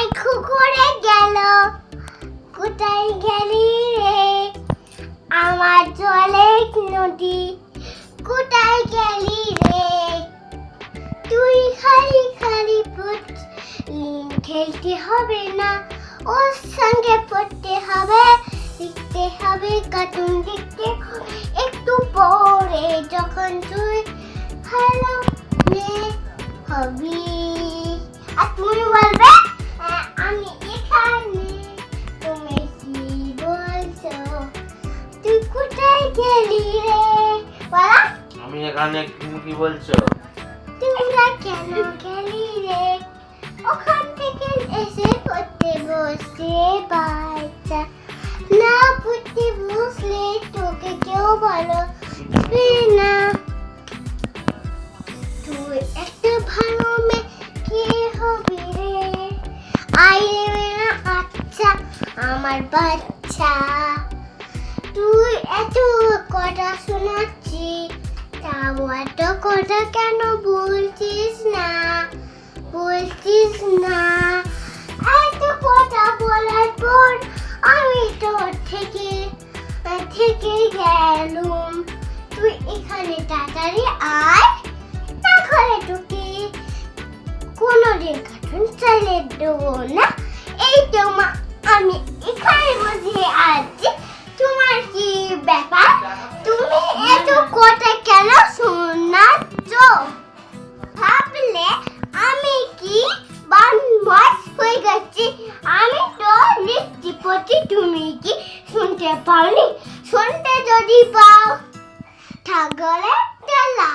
কোথায় কুকুরে গেল? কোথায় গেলি রে? আমার জলে নদী, কোথায় গেলি রে? তুই খালি খালি খেলতে হবে না, ওর সঙ্গে পড়তে হবে লিখতে হবে, কার্টুন দেখতে একটু পরে যখন তুই ভালো হবি। গেলি রে। বলা আমি এখানে কি বলছো? তোমরা কেন গেলি রে? ওখান থেকে এসে পড়তে বসে বাচ্চা। না পড়তে বসলে তোকে কেউ বলো না। তুই একটা ভালো মেয়ে কে হবি রে? আইরে না আচ্ছা আমার বাচ্চা। তুই এত কথা শোনাচ্ছি তাও এত কথা কেন বলছিস না? বলছিস না? এত কথা বলার পর আমি তোর থেকে থেকে গেলুম। তুই এখানে তাড়াতাড়ি আয়, না ঘরে ঢুকে কোনোদিন কার্টুন চালিয়ে দেবো না। করছি তুমি কি শুনতে পাওনি? শুনতে যদি পাও ঠাকুরের জ্বালা